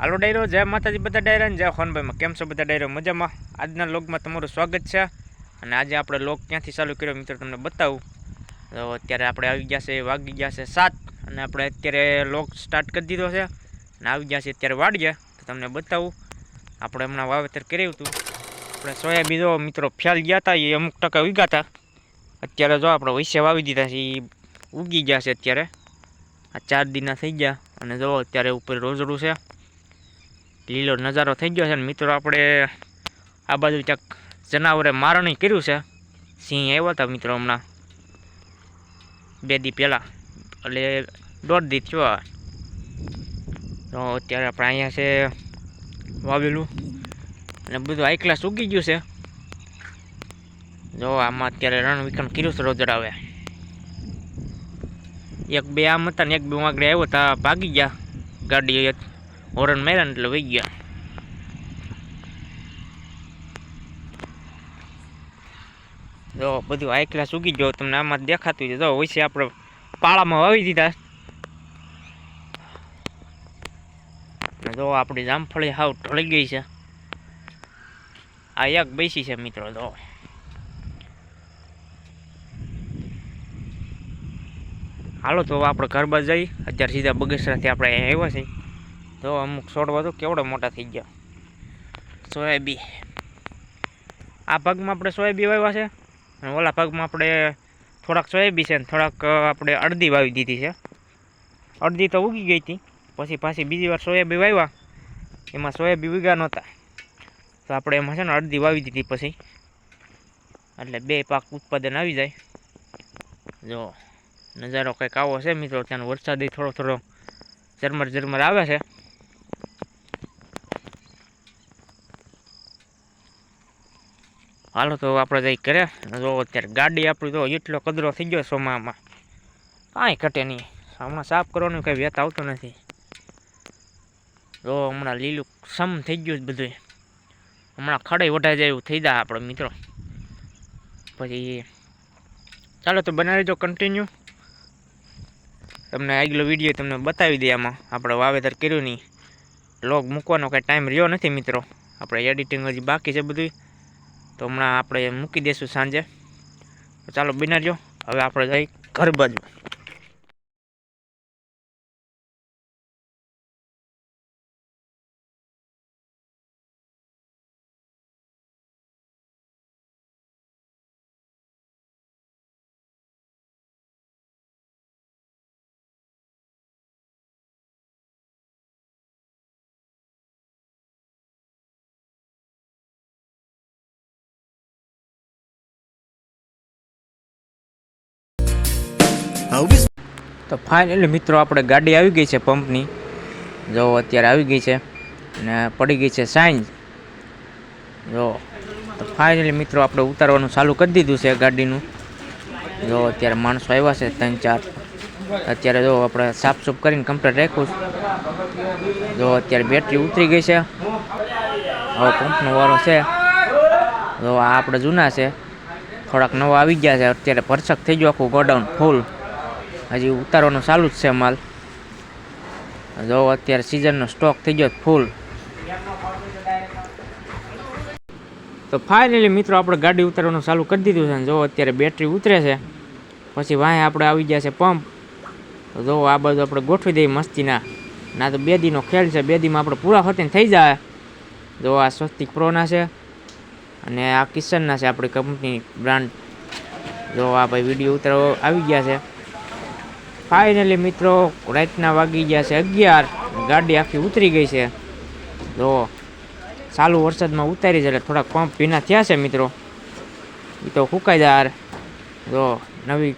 હાલો ડાયરો, જય માતાજી, બધા ડાયરા જય હોનભાઈમાં કેમ છો બધા ડાયરો? મજામાં? આજના લોગમાં તમારું સ્વાગત છે. અને આજે આપણે લોગ ક્યાંથી ચાલુ કર્યો મિત્રો, તમને બતાવું. તો અત્યારે આપણે આવી ગયા છે, વાગી ગયા છે સાત. અને આપણે અત્યારે લોગ સ્ટાર્ટ કરી દીધો છે. અને આવી ગયા છે અત્યારે વાડીએ. તો તમને બતાવું. આપણે હમણાં વાવેતર કર્યું હતું. આપણે સોયાબીન મિત્રો ફ્યાલ ગયા હતા એ અમુક ટકા ઉગ્યા હતા અત્યારે જો આપણે વૈસે વાવી દીધા છે એ ઉગી ગયા છે અત્યારે. આ ચાર દિનના થઈ ગયા. અને જો અત્યારે ઉપર રોજડું છે. લીલો નજારો થઈ ગયો છે ને મિત્રો આપણે આ બાજુ ક્યાંક જનાવરે મારણી કર્યું છે. સિંહ આવ્યા હતા મિત્રો હમણાં બે દી પહેલાં, એટલે દોઢ દી થયો તો અત્યારે આપણે અહીંયા છે વાવેલું અને બધું હાઈ ક્લાસ ગયું છે. જો આમાં અત્યારે રણ વિકન કર્યું છે રોજડાવે એક બે આમ હતા ને એક બે વાગડે આવ્યો હતા ભાગી ગયા ગાડી હોરન મેરન એટલે વહી ગયા જો બધું આઈકલા સૂકી ગયો તમને આમાં દેખાતું છે જો વૈસે આપણે પાળામાં વાવી દીધા જો આપણી જામફળી હાવ ઢળી ગઈ છે આ એક બેસી છે મિત્રો જો હાલો તો આપણે ઘર બાજુ જઈ અત્યારે સીધા બગસરાથી આપણે આવ્યા છીએ તો અમુક છોડવા તો કેવડા મોટા થઈ ગયા? સોયાબી. આ ભાગમાં આપણે સોયાબી વાવ્યા છે અને ઓલા ભાગમાં આપણે થોડાક સોયાબી છે ને થોડાક આપણે અડધી વાવી દીધી છે. અડધી તો ઉગી ગઈ હતી. પછી પાછી બીજી વાર સોયાબી વાવ્યા. એમાં સોયાબી ઉગ્યા નહોતા. તો આપણે એમાં છે ને અડધી વાવી દીધી પછી. એટલે બે પાક ઉત્પાદન આવી જાય. જો, નજારો કંઈક આવો છે મિત્રો. ત્યાંનો વરસાદ થોડો થોડો ઝરમર ઝરમર આવે છે. હાલો તો આપણે જઈ કરે જો અત્યારે ગાડી આપણી તો એટલો કદરો થઈ ગયો સોમામાં કાંઈ ઘટે નહીં. હમણાં સાફ કરવાનું કંઈ વેત આવતો નથી. જો હમણાં લીલું સમ થઈ ગયું જ બધું હમણાં ખડે વઢાઈ જાય એવું થઈ જાય આપણો મિત્રો. પછી ચાલો તો બનાવી દો કન્ટિન્યુ તમને આગલો વીડિયો તમને બતાવી દઈએ આમાં. આપણે વાવેતર કર્યું નહીં. લોગ મૂકવાનો કાંઈ ટાઈમ રહ્યો નથી મિત્રો. આપણે એડિટિંગ હજી બાકી છે બધું તો હમણાં આપણે મૂકી દઈશું સાંજે. ચાલો બનાવજો હવે આપણે જઈ ઘર બાજુ. તો ફાઇનલી મિત્રો આપણે ગાડી આવી ગઈ છે પંપની. જો અત્યારે આવી ગઈ છે અને પડી ગઈ છે સાંજ જો, તો ફાઇનલી મિત્રો આપણે ઉતારવાનું ચાલુ કરી દીધું છે ગાડીનું. જો અત્યારે માણસો આવ્યા છે ત્રણ ચાર. અત્યારે જો આપણે સાફ સૂફ કરીને કમ્પ્લેટ રાખ્યું જો અત્યારે બેટરી ઉતરી ગઈ છે. હવે પંપનો વારો છે. જો આ આપણે જૂના છે. થોડાક નવા આવી ગયા છે. અત્યારે ભરસક થઈ ગયો આખું ગોડાઉન ફૂલ હજી ઉતારવાનું ચાલુ જ છે માલ. જો અત્યારે સિઝનનો સ્ટોક થઈ ગયો ફૂલ તો ફાઇનલી મિત્રો આપણે ગાડી ઉતારવાનું ચાલુ કરી દીધું છે જો અત્યારે બેટરી ઉતરે છે, પછી વાંહે આપણે આવી ગયા છે પંપ તો જો આ બધું આપણે ગોઠવી દઈએ મસ્તીના. ના તો બે દીનો ખેલ છે, બે દીમાં આપણે પૂરા ફતીને થઈ જાય. જો આ સ્વસ્તિક પ્રોના છે અને આ કિશનના છે આપણી કંપની બ્રાન્ડ જો આ ભાઈ વીડિયો ઉતારવા આવી ગયા છે. ફાઇનલી મિત્રો, રાતના વાગી ગયા છે અગિયાર. ગાડી આખી ઉતરી ગઈ છે. જો ચાલુ વરસાદમાં ઉતારી છે એટલે થોડાક પંપ ભીના થયા છે, મિત્રો. એ તો જાય જો નવી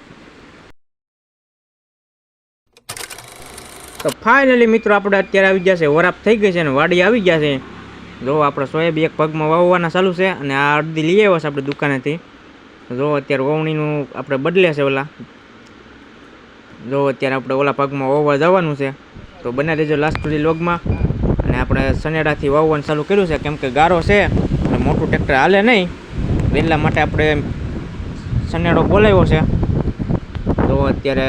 તો ફાઇનલી મિત્રો, આપણે અત્યારે આવી ગયા છે. વરાપ થઈ ગઈ છે અને વાડી આવી ગયા છે. જો આપણે સોયાબ એક પગમાં વાવવાના ચાલુ છે અને આ અડધી લઈ આવ્યા છે આપણે દુકાનેથી. જો અત્યારે વવણીનું આપણે બદલે છે ઓલા. જો અત્યારે આપણે ઓલા પગમાં વાવવા જવાનું છે, તો બને રહેજો લાસ્ટ સુધી લોગમાં અને આપણે સનેડાથી વાવવાનું ચાલુ કર્યું છે, કેમ કે ગારો છે, અને મોટું ટ્રેક્ટર હાલે નહીં. એટલા માટે આપણે સનેડો બોલાવ્યો છે. તો અત્યારે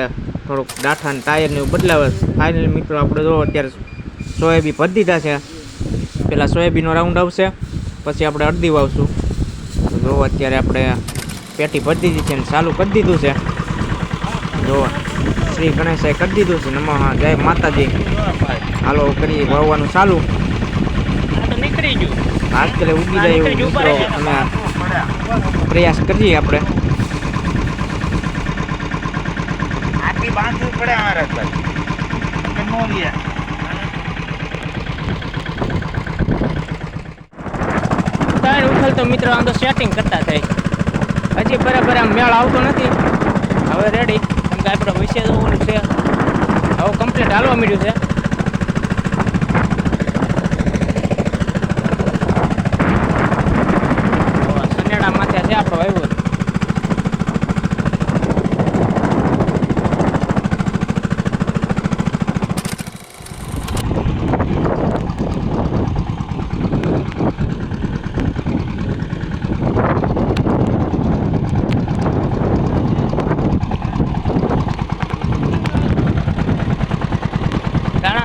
થોડુંક ડાઠા અને ટાયર ને એવું બદલાવે. ફાઇનલ મિત્રો, આપણે જો અત્યારે સોયાબી ભરી દીધા છે. પહેલાં સોયાબીનનો રાઉન્ડ આવશે, પછી આપણે અડધી વાવશું. જો અત્યારે આપણે પેટી ભરી દીધી છે અને ચાલુ કરી દીધું છે. જો શ્રી ગણેશાએ કરી દીધું છે. નમઃ જય માતાજી. હાલો કરીએ વાવવાનું ચાલુ. આજકાલે ઉગી જાય એવું મિત્રો અમે પ્રયાસ કરીએ આપણે. તો મિત્રો આમ તો સેટિંગ કરતા થાય. હજી બરાબર આમ મેળ આવતો નથી. હવે રેડી કે આપણે વિશે જવાનું છે. હવે કમ્પ્લીટ હાલવા મળ્યું છે. સનેડા માથે છે આપણો વાવ્યો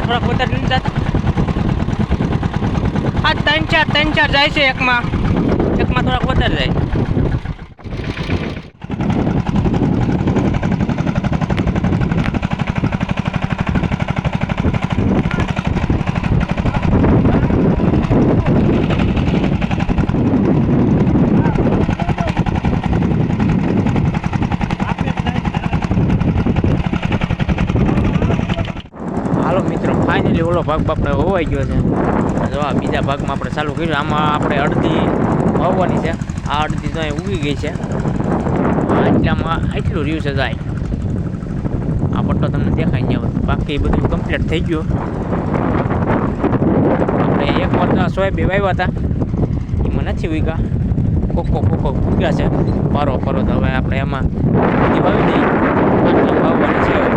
દાણા પોતા નથી જતા આ ત્રણ ચાર ત્રણ ચાર જાય છે એકમાં. એકમાં થોડાક વધારે જાય હાલો મિત્રો ફાઇનલી ભાગ આપણે હોવાઈ ગયો છે. જો આ બીજા ભાગમાં આપણે ચાલુ કર્યું. આમાં આપણે અડધી વાવવાની છે. આ અડધી તો ઉગી ગઈ છે. એટલામાં એટલું રહ્યું છે જાય આ પટ્ટો તમને દેખાય નહીં આવે બાકી બધું કમ્પ્લીટ થઈ ગયું. આપણે એક વાર તો સોયાબીન વાવ્યા હતા. એમાં નથી ઉગ્યા. કોકો કોકો ઉગ્યા છે. પારો પરો તો હવે આપણે એમાં વાવી દઈએ. છે હવે.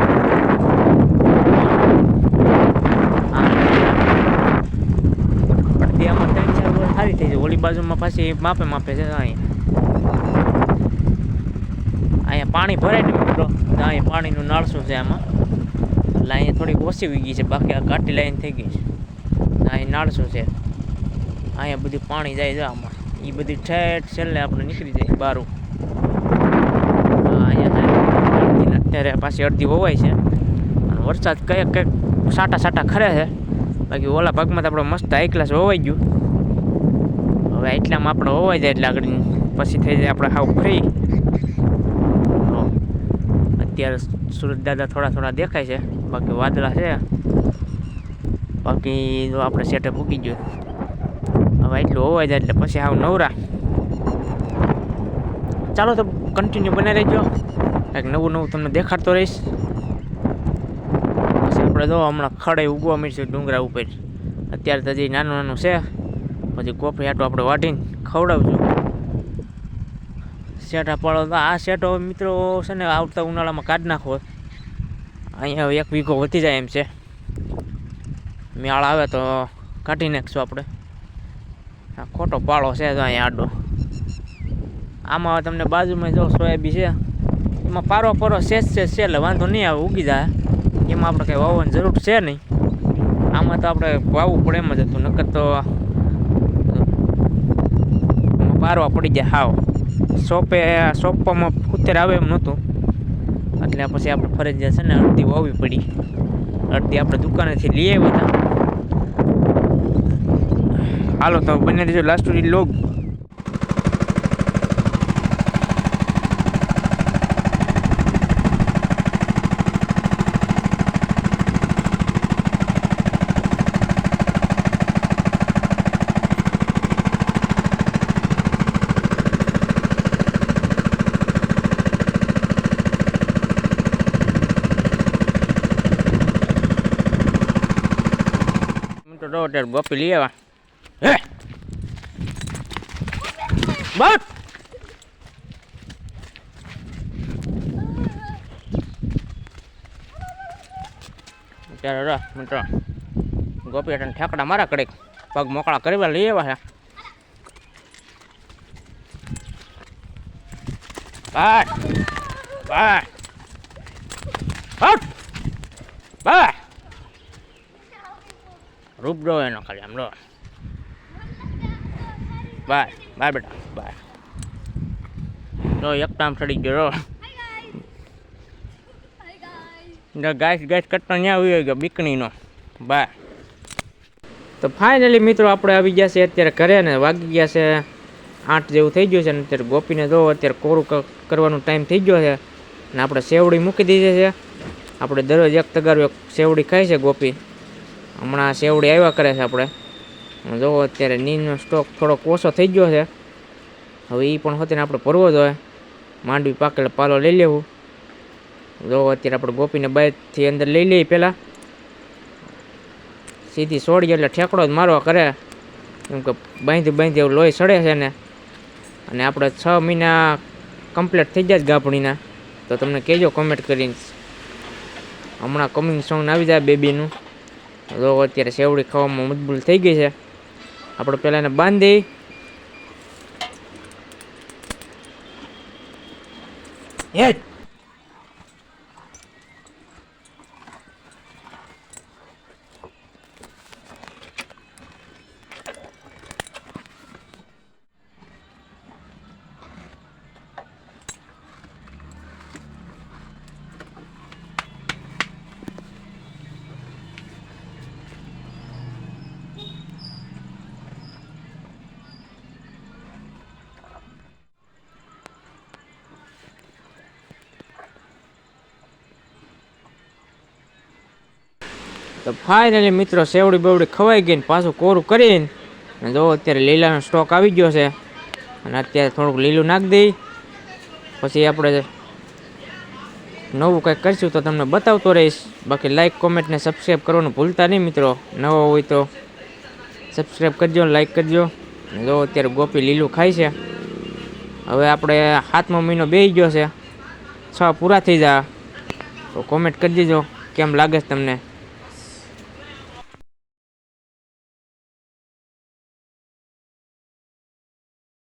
અડધી આમાં ત્રણ ચાર વર્ષ સારી થઈ જાય ઓલી બાજુમાં પાછી માપે માપે છે, અહીંયા. અહીંયા પાણી ભરાય ને મિત્રો. અહીંયા પાણીનું નાળસું છે આમાં. એટલે અહીંયા થોડીક ઓછી ઉગી છે, બાકી આ ઘાટી લાઈન થઈ ગઈ છે. અહીંયા અહીં નાળસું છે. અહીંયા બધું પાણી જાય છે આમાં. એ બધી ઠેઠ છેલ્લે આપણે નીકળી જાય બારું. અત્યારે પાછી અડધી હોવાય છે. અને વરસાદ કંઈક કંઈક સાટા સાટા ખરે છે. બાકી ઓલા ભાગમાં તો આપણે મસ્ત હાઈ ક્લાસ હોવાઈ ગયું. હવે એટલામાં આપણે હોવાઈ જાય એટલે આગળ પછી થઈ જાય આપણે હાવ ફ્રી અત્યારે સુરત દાદા થોડા થોડા દેખાય છે. બાકી વાદળા છે. બાકી જો આપણે સેટે મૂકી ગયું. હવે એટલું હોવાઈ જાય એટલે પછી હાવ નવરા. ચાલો તો કન્ટિન્યુ બનાવી રહેજો કંઈક નવું નવું તમને દેખાડતો રહીશ. પછી આપણે જો હમણાં ખડે ઉગવા મળશે ડુંગરા ઉપર. અત્યારે તો હજી નાનું નાનું છે. પછી કોફી આટો આપણે વાટીને ખવડાવજો. પાડો તો આ શેઠો મિત્રો છે ને આવતા ઉનાળામાં કાઢી નાખો. અહીંયા એક વીઘો વધી જાય એમ છે. મેળ આવે તો કાઢી નાખશું આપણે. આ ખોટો પાળો છે તો અહીંયા આડો. આમાં તમને બાજુમાં જો સોયાબી છે, એમાં પારો પારો શેષ છે છે એટલે વાંધો નહીં આવે, ઉગી જાય. એમાં આપણે કંઈ વાવવાની જરૂર છે નહીં. આમાં તો આપણે વાવવું પડે એમ જ હતું, નકર તો પારવા પડી જાય, હાવ. સોપે સોપવામાં ઉત્તર આવે એમ નહોતું. એટલે પછી આપણે ફરજિયાત છે ને અડધી વાવવી પડી. અડધી આપણે દુકાનેથી લઈ આવ્યા હતા. હાલો, તો બને દેજો લાસ્ટ સુધી લોગ તો ડો અત્યારે ગોપી લઈ આવ્યા હે? બસ અત્યારે રા, મિત્રો. ગોપી અટન ઠેકડા મારા કડે પગ મોકળા કરવા લઈ આવ્યા છે બસ બસ જો એનો ખાલી આમ જો બાય બાય બેટા બાય જો એક ટાઈમ ચડી ગયો જો ગાઈસ ગાઈસ કરતા ન્યા આવી ગયો બીકણીનો બાય તો ફાઇનલી મિત્રો, આપણે આવી ગયા છે અત્યારે ઘરે ને વાગી ગયા છે આઠ જેવું થઈ ગયું છે ને અત્યારે ગોપીને જો અત્યારે કોરું કરવાનો ટાઈમ થઈ ગયો છે ને આપણે સેવડી મૂકી દીધી છે. આપણે દરરોજ એક તગારું એક સેવડી ખાય છે ગોપી. હમણાં સેવડી આવ્યા કરે છે આપણે. જો અત્યારે નીનો સ્ટોક થોડોક ઓછો થઈ ગયો છે. હવે એ પણ હોતીને આપણે ભરવો હોય. માંડવી પાકેલ પાલો લઈ લેવું. જો અત્યારે આપણે ગોપીને બાઇકથી અંદર લઈ લઈએ પહેલાં. સીધી છોડીએ એટલે ઠેકડો જ મારવા કરે. કેમ કે બાંધી બાંધી એવું લોહી સડે છે ને. અને આપણે છ મહિના કમ્પ્લીટ થઈ જાય ગાભણીના તો તમને કહેજો કોમેન્ટ કરીને. હમણાં કમિંગ સોંગ આવી જાય બેબીનું. જો અત્યારે સેવડી ખાવામાં મજબૂત થઈ ગઈ છે. આપણે પહેલાં એને બાંધી. એ તો ફાઇનલી મિત્રો સેવડી બેવડી ખવાઈ ગઈ ને પાછું કોરું કરીને અને જો અત્યારે લીલાનો સ્ટોક આવી ગયો છે અને અત્યારે થોડુંક લીલું નાખી દઈ. પછી આપણે નવું કંઈક કરીશું તો તમને બતાવતો રહીશ. બાકી લાઇક કોમેન્ટ ને સબસ્ક્રાઈબ કરવાનું ભૂલતા નહીં મિત્રો. નવો હોય તો સબસ્ક્રાઈબ કરજો લાઈક કરજો. જો અત્યારે ગોપી લીલું ખાય છે. હવે આપણે સાતમો મહિનો બેસી ગયો છે. છ પૂરા થઈ જાય તો કોમેન્ટ કરી દેજો. કેમ લાગે છે તમને?